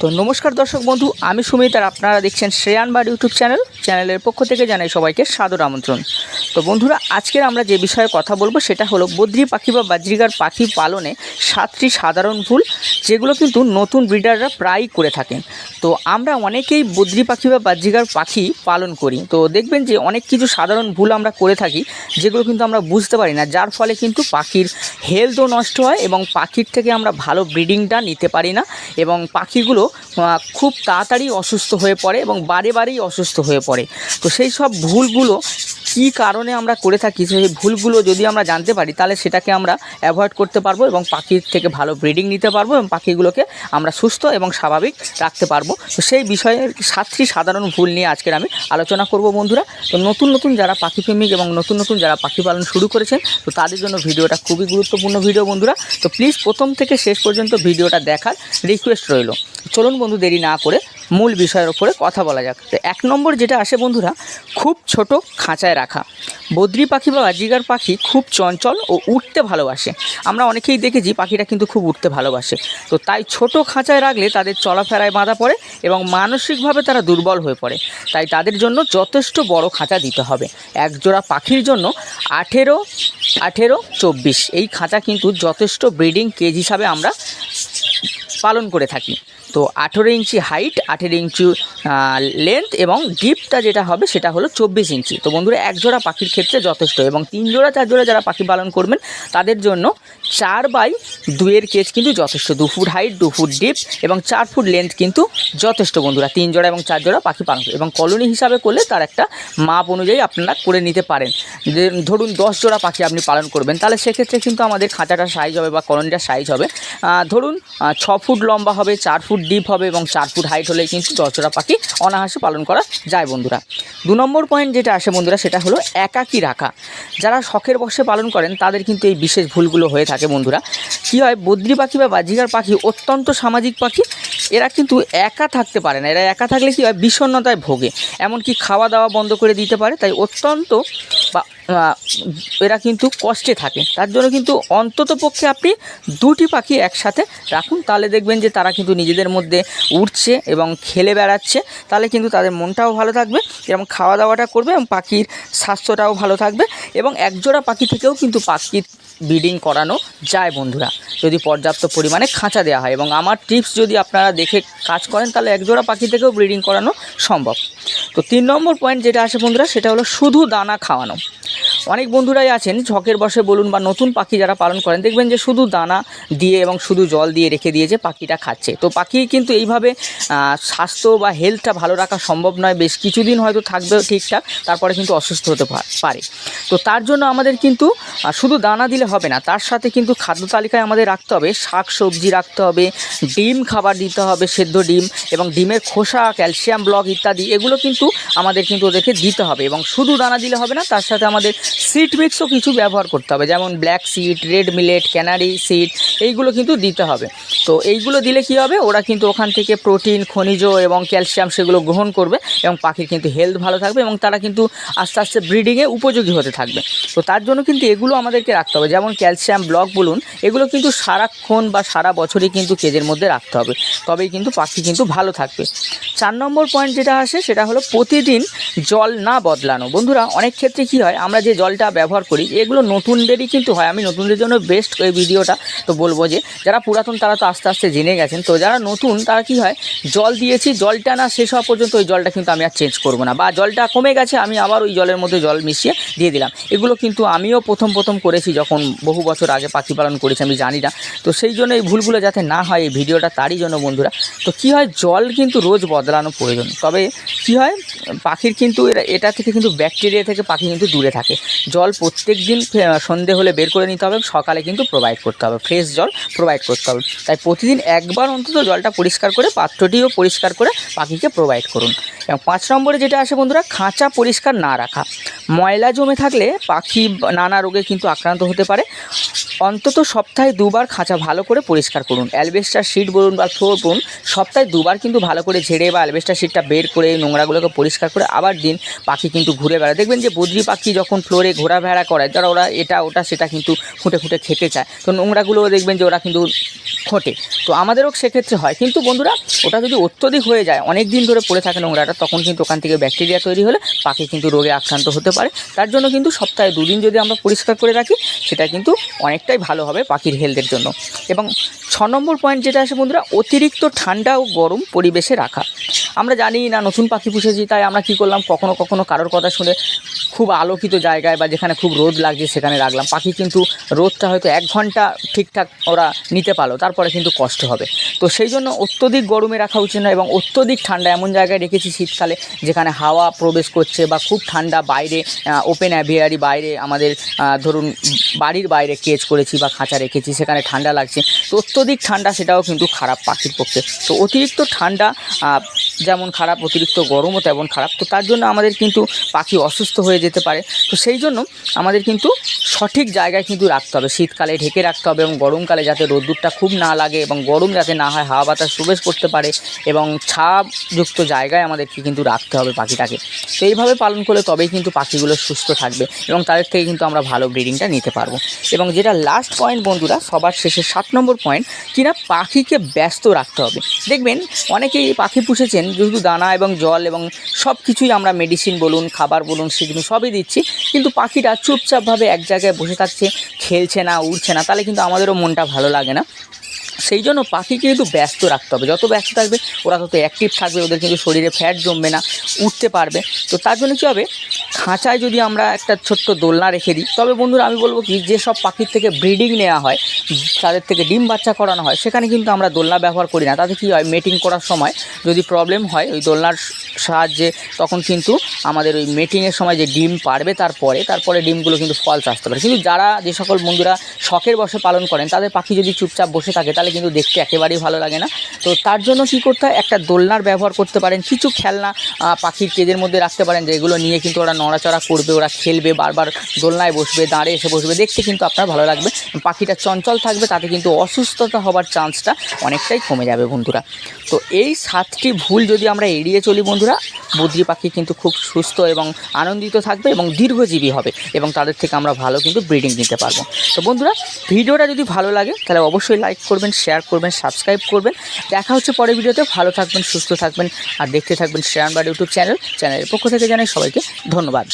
তো নমস্কার দর্শক বন্ধু, আমি সুমিত আর আপনারা দেখছেন শ্রেয়ান বার ইউটিউব চ্যানেল, চ্যানেলের পক্ষ থেকে জানাই সবাইকে সাদর আমন্ত্রণ। তো বন্ধুরা, আজকের আমরা যে বিষয়ে কথা বলব সেটা হলো বদ্রি পাখি বা বাজ্রিকার পাখি পালনে সাতটি সাধারণ ভুল, যেগুলো কিন্তু নতুন ব্রিডাররা প্রায়ই করে থাকেন। তো আমরা অনেকেই বদ্রি পাখি বা বাহ্যিকার পাখি পালন করি। তো দেখবেন যে অনেক কিছু সাধারণ ভুল আমরা করে থাকি, যেগুলো কিন্তু আমরা বুঝতে পারি না, যার ফলে কিন্তু পাখির হেলথও নষ্ট হয় এবং পাখির থেকে আমরা ভালো ব্রিডিংটা নিতে পারি না এবং পাখিগুলো খুব তাড়াতাড়ি অসুস্থ হয়ে পড়ে এবং বারে বারেই অসুস্থ হয়ে পড়ে। তো সেই সব ভুলগুলো কী কারণে আমরা করে থাকি, সেই ভুলগুলো যদি আমরা জানতে পারি, তাহলে সেটাকে আমরা অ্যাভয়েড করতে পারব এবং পাখির থেকে ভালো ব্রিডিং নিতে পারব এবং পাখিগুলোকে আমরা সুস্থ এবং স্বাভাবিক রাখতে পারব। তো সেই বিষয়ে সাতটি সাধারণ ভুল নিয়ে আজকের আমি আলোচনা করব বন্ধুরা। তো নতুন নতুন যারা পাখি প্রেমিক এবং নতুন নতুন যারা পাখি পালন শুরু করেছেন, তো তাদের জন্য ভিডিওটা খুবই গুরুত্বপূর্ণ ভিডিও বন্ধুরা। তো প্লিজ প্রথম থেকে শেষ পর্যন্ত ভিডিওটা দেখার রিকোয়েস্ট রইল। চলুন বন্ধু, দেরি না করে মূল বিষয়ের ওপরে কথা বলা যাক। তো এক নম্বর যেটা আসে বন্ধুরা, খুব ছোট খাঁচায় রাখা। বদ্রি পাখি বা বাজিগার পাখি খুব চঞ্চল ও উঠতে ভালোবাসে। আমরা অনেকেই দেখেছি পাখিটা কিন্তু খুব উঠতে ভালোবাসে। তো তাই ছোট খাঁচায় রাখলে তাদের চলাফেরায় বাঁধা পড়ে এবং মানসিকভাবে তারা দুর্বল হয়ে পড়ে। তাই তাদের জন্য যথেষ্ট বড় খাঁচা দিতে হবে। এক জোড়া পাখির জন্য আঠেরো আঠেরো, চব্বিশ। এই খাঁচা কিন্তু যথেষ্ট ব্রিডিং কেজ হিসাবে আমরা পালন করে থাকি। তো আঠেরো ইঞ্চি হাইট আঠেরো ইঞ্চি লেন্থ এবং ডিপটা যেটা হবে সেটা হলো চব্বিশ ইঞ্চি। তো বন্ধুরা, এক জোড়া পাখির ক্ষেত্রে যথেষ্ট এবং তিন জোড়া, চার জোড়া যারা পাখি পালন করবেন, তাদের জন্য চার বাই দুইয়ের কেজ কিন্তু যথেষ্ট। দু ফুট হাইট দু ফুট ডিপ এবং চার ফুট লেন্থ কিন্তু যথেষ্ট বন্ধুরা, তিন জোড়া এবং চার জোড়া পাখি পালন এবং কলোনি হিসাবে করলে তার একটা মাপ অনুযায়ী আপনারা করে নিতে পারেন। ধরুন দশ জোড়া পাখি আপনি পালন করবেন, তাহলে সেক্ষেত্রে কিন্তু আমাদের খাঁচাটার সাইজ হবে বা কলোনিটার সাইজ হবে। ধরুন ছ ফুট লম্বা হবে, চার ফুট ডিপ হবে এবং চার ফুট হাইট হলে কিন্তু জোড়া পাখি অনায়াসে পালন করা যায় বন্ধুরা। দু নম্বর পয়েন্ট যেটা আসে বন্ধুরা, সেটা হলো একাকী রাখা। যারা শখের বসে পালন করেন, তাদের কিন্তু এই বিশেষ ভুলগুলো হয়ে থাকে বন্ধুরা। কী হয়, বদ্রি পাখি বা বাজিকার পাখি অত্যন্ত সামাজিক পাখি, এরা কিন্তু একা থাকতে পারে না। এরা একা থাকলে কী হয়, বিষণ্ণতায় ভোগে। এমনকি খাওয়া দাওয়া বন্ধ করে দিতে পারে, তাই অত্যন্ত এরা কিন্তু কষ্টে থাকে। তার জন্য কিন্তু অন্তত পক্ষে আপনি দুটি পাখি একসাথে রাখুন। তাহলে দেখবেন যে তারা কিন্তু নিজেদের মধ্যে উঠছে এবং খেলে বেড়াচ্ছে। তাহলে কিন্তু তাদের মনটাও ভালো থাকবে এবং খাওয়া দাওয়াটা করবে এবং পাখির স্বাস্থ্যটাও ভালো থাকবে এবং একজোড়া পাখি থেকেও কিন্তু পাখির ব্রিডিং করানো যায় বন্ধুরা, যদি পর্যাপ্ত পরিমাণে খাঁচা দেওয়া হয়। এবং আমার টিপস যদি আপনারা দেখে কাজ করেন, তাহলে একজোড়া পাখি থেকেও ব্রিডিং করানো সম্ভব। তো তিন নম্বর পয়েন্ট যেটা আসে বন্ধুরা সেটা হলো শুধু দানা খাওয়ানো। অনেক বন্ধুরাই আছেন ঝকের বসে বলুন বা নতুন পাখি যারা পালন করেন, দেখবেন যে শুধু দানা দিয়ে এবং শুধু জল দিয়ে রেখে দিয়েছে, পাখিটা খাচ্ছে। তো পাখি কিন্তু এইভাবে স্বাস্থ্য বা হেলথটা ভালো রাখা সম্ভব নয়, বেশ কিছুদিন হয়তো থাকবে ঠিকঠাক, তারপরে কিন্তু অসুস্থ হতে পারে। তো তার জন্য আমাদের কিন্তু শুধু দানা দিলে হবে না, তার সাথে কিন্তু খাদ্য তালিকায় আমাদের রাখতে হবে, শাক সবজি রাখতে হবে, ডিম খাবার দিতে হবে, সেদ্ধ ডিম এবং ডিমের খোসা, ক্যালসিয়াম ব্লক ইত্যাদি, এগুলো কিন্তু আমাদের কিন্তু ওদেরকে দিতে হবে এবং শুধু দানা দিলে হবে না, তার সাথে আমাদের সিড মিক্সও কিছু ব্যবহার করতে হবে, যেমন black seed red millet canary seed এইগুলো কিন্তু দিতে হবে। তো এইগুলো দিলে কি হবে? ওরা কিন্তু ওখান থেকে প্রোটিন খনিজ এবং ক্যালসিয়াম সেগুলো গ্রহণ করবে এবং পাখির কিন্তু হেলথ ভালো থাকবে এবং তারা কিন্তু আস্তে আস্তে ব্রিডিংয়ে উপযোগী হতে থাকবে। তো তার জন্য কিন্তু এগুলো আমাদেরকে রাখতে হবে, যেমন ক্যালসিয়াম ব্লক বলুন, এগুলো কিন্তু সারাক্ষণ বা সারা বছরই কিন্তু কেজের মধ্যে রাখতে হবে, তবেই কিন্তু পাখি কিন্তু ভালো থাকবে। চার নম্বর পয়েন্ট যেটা আসে সেটা হলো প্রতিদিন জল না বদলানো। বন্ধুরা, অনেক ক্ষেত্রে কি হয়, আমরা যে জলটা ব্যবহার করি, এগুলো নতুনদেরই কিন্তু হয়। আমি নতুনদের জন্য বেস্ট এই ভিডিওটা তো বলব যে, যারা পুরাতন তারা তো আস্তে আস্তে জেনে গেছেন। তো যারা নতুন, তারা কি হয়, জল দিয়েছি, জলটা না শেষ হওয়া পর্যন্ত ওই জলটা কিন্তু আমি আর চেঞ্জ করব না। বা জলটা কমে গেছে, আমি আবার ওই জলের মধ্যে জল মিশিয়ে দিয়ে দিলাম। এগুলো কিন্তু আমিও প্রথম প্রথম করেছি, যখন বহু বছর আগে পাখি পালন করেছি, আমি জানি না। তো সেই জন্য এই ভুলগুলো যাতে না হয় এই ভিডিওটা, তারই জন্য বন্ধুরা। তো কি হয়, জল কিন্তু রোজ বদলানো প্রয়োজন। তবে কি হয়, পাখির কিন্তু এটা থেকে কিন্তু ব্যাকটেরিয়া থেকে পাখি কিন্তু দূরে থাকে। জল প্রত্যেক দিন সন্ধে হলে বের করে নিতে হবে, সকালে কিন্তু প্রোভাইড করতে হবে ফ্রেশ জল প্রোভাইড করতে হবে। তাই প্রতিদিন একবার অন্তত জলটা পরিষ্কার করে, পাত্রটিও পরিষ্কার করে পাখিকে প্রোভাইড করুন। এবং পাঁচ নম্বরে যেটা আসে বন্ধুরা, খাঁচা পরিষ্কার না রাখা। ময়লা জমে থাকলে পাখি নানা রোগে কিন্তু আক্রান্ত হতে পারে। অন্তত সপ্তাহে দুবার খাঁচা ভালো করে পরিষ্কার করুন। অ্যালবেস্টার শিট বলুন বা ফ্লোর বলুন, সপ্তাহে দুবার কিন্তু ভালো করে ঝেড়ে বা অ্যালবেস্টার শিটটা বের করে নোংরাগুলোকে পরিষ্কার করে আবার দিন পাখি কিন্তু ঘুরে বেড়ায়। দেখবেন যে বদ্রি পাখি যখন ফ্লোরে ঘোরাফেরা করে, যারা ওরা এটা, ওটা, সেটা কিন্তু খুঁটে খুঁটে খেতে চায়। তো নোংরাগুলোও দেখবেন যে ওরা কিন্তু খোঁটে তো আমাদেরও সেক্ষেত্রে হয়। কিন্তু বন্ধুরা, ওটা যদি অত্যধিক হয়ে যায় অনেক দিন ধরে পড়ে থাকে নোংরাটা, তখন কিন্তু ওখান থেকে ব্যাকটেরিয়া তৈরি হলে পাখি কিন্তু রোগে আক্রান্ত হতে পারে। তার জন্য কিন্তু সপ্তাহে দুদিন যদি আমরা পরিষ্কার করে রাখি, সেটা কিন্তু অনেকটাই ভালো হবে পাখির হেলথের জন্য। এবং ছ নম্বর পয়েন্ট যেটা আসে বন্ধুরা, অতিরিক্ত ঠান্ডা ও গরম পরিবেশে রাখা। আমরা জানি না নতুন পাখি পুষেছি, তাই আমরা কি করলাম, কখনো কখনো কারোর কথা শুনে খুব আলোকিত জায়গায় বা যেখানে খুব রোদ লাগছে সেখানে রাখলাম। পাখি কিন্তু রোদটা হয়তো এক ঘণ্টা ঠিকঠাক ওরা নিতে পারল, তারপরে কিন্তু কষ্ট হবে। তো সেই জন্য অত্যধিক গরমে রাখা উচিত না এবং অত্যধিক ঠান্ডা এমন জায়গায় রেখেছি শীতকালে যেখানে হাওয়া প্রবেশ করছে বা খুব ঠান্ডা বাইরে ওপেন অ্যাভিয়ারি বাইরে আমাদের ধরুন বাড়ির বাইরে কেজ করেছি বা খাঁচা রেখেছি, সেখানে ঠান্ডা লাগছে। তো অত্যধিক ঠান্ডা, সেটাও কিন্তু খারাপ পাখির পক্ষে। তো অতিরিক্ত ঠান্ডা যেমন খারাপ, অতিরিক্ত গরমও তেমন খারাপ। তো তার জন্য আমাদের কিন্তু পাখি অসুস্থ হয়ে যেতে পারে। তো সেই জন্য আমাদের কিন্তু সঠিক জায়গায় কিন্তু রাখতে হবে। শীতকালে ঢেকে রাখতে হবে এবং গরমকালে যাতে রোদ্দুরটা খুব না লাগে এবং গরম যাতে না হয়, হাওয়া বাতাস প্রবেশ করতে পারে এবং ছাপযুক্ত জায়গায় আমাদেরকে কিন্তু রাখতে হবে পাখিটাকে। তো এইভাবে পালন করলে তবেই কিন্তু পাখিগুলো সুস্থ থাকবে এবং তাদের থেকে কিন্তু আমরা ভালো ব্রিডিংটা নিতে পারব। এবং যেটা লাস্ট পয়েন্ট বন্ধুরা, সবার শেষে সাত নম্বর পয়েন্ট কিনা পাখিকে ব্যস্ত রাখতে হবে। দেখবেন, অনেকেই পাখি পুষেছেন, যেহেতু দানা এবং জল এবং সব কিছুই আমরা মেডিসিন বলুন, খাবার বলুন, সেগুলো সবই দিচ্ছি, কিন্তু পাখিটা চুপচাপভাবে এক জায়গায় বসে থাকছে, খেলছে না, উড়ছে না, তাহলে কিন্তু আমাদেরও মনটা ভালো লাগে না। সেই জন্য পাখিকে কিন্তু ব্যস্ত রাখতে হবে। যত ব্যস্ত থাকবে, ওরা তত অ্যাক্টিভ থাকবে, ওদের কিন্তু শরীরে ফ্যাট জমবে না, উঠতে পারবে। তো তার জন্য কী হবে? খাঁচায় যদি আমরা একটা ছোট্ট দোলনা রেখে দিই, তবে বন্ধুরা আমি বলব কি যেসব পাখির থেকে ব্রিডিং নেওয়া হয়, তাদের থেকে ডিম বাচ্চা করানো হয়, সেখানে কিন্তু আমরা দোলনা ব্যবহার করি না। তাতে কী হয়? মেটিং করার সময় যদি প্রবলেম হয়, ওই দোলনার সাহায্যে, তখন কিন্তু আমাদের ওই মেটিংয়ের সময় যে ডিম পারবে তারপরে তারপরে ডিমগুলো কিন্তু ফলস আসতে পারে। কিন্তু যারা যে সকল বন্ধুরা শখের বসে পালন করেন, তাদের পাখি যদি চুপচাপ বসে থাকে, তাহলে কিন্তু দেখতে একেবারেই ভালো লাগে না। তো তার জন্য কি করতে হয়? একটা দোলনার ব্যবহার করতে পারেন, কিছু খেলনা পাখির কেজের মধ্যে রাখতে পারেন, যেগুলো নিয়ে কিন্তু ওরা নড়াচড়া করবে, ওরা খেলবে, বারবার দোলনায় বসবে, দাঁড়িয়ে এসে বসবে, দেখতে কিন্তু আপনার ভালো লাগবে। পাখিটা চঞ্চল থাকবে, তাতে কিন্তু অসুস্থতা হবার চান্সটা অনেকটাই কমে যাবে বন্ধুরা। তো এই সাতটি ভুল যদি আমরা এড়িয়ে চলি বন্ধুরা বদ্রি পাখি কিন্তু খুব সুস্থ এবং আনন্দিত থাকবে এবং দীর্ঘজীবী হবে এবং তাদের থেকে আমরা ভালো কিন্তু ব্রিডিং নিতে পারব। তো বন্ধুরা, ভিডিওটা যদি ভালো লাগে, তাহলে অবশ্যই লাইক করবেন শেয়ার করবেন সাবস্ক্রাইব করবেন। দেখা হচ্ছে পরের ভিডিওতে। ভালো থাকবেন, সুস্থ থাকবেন। আর দেখতে থাকবেন শেয়ার বাড়ি ইউটিউব চ্যানেল। চ্যানেলের পক্ষ থেকে জানাই সবাইকে ধন্যবাদ।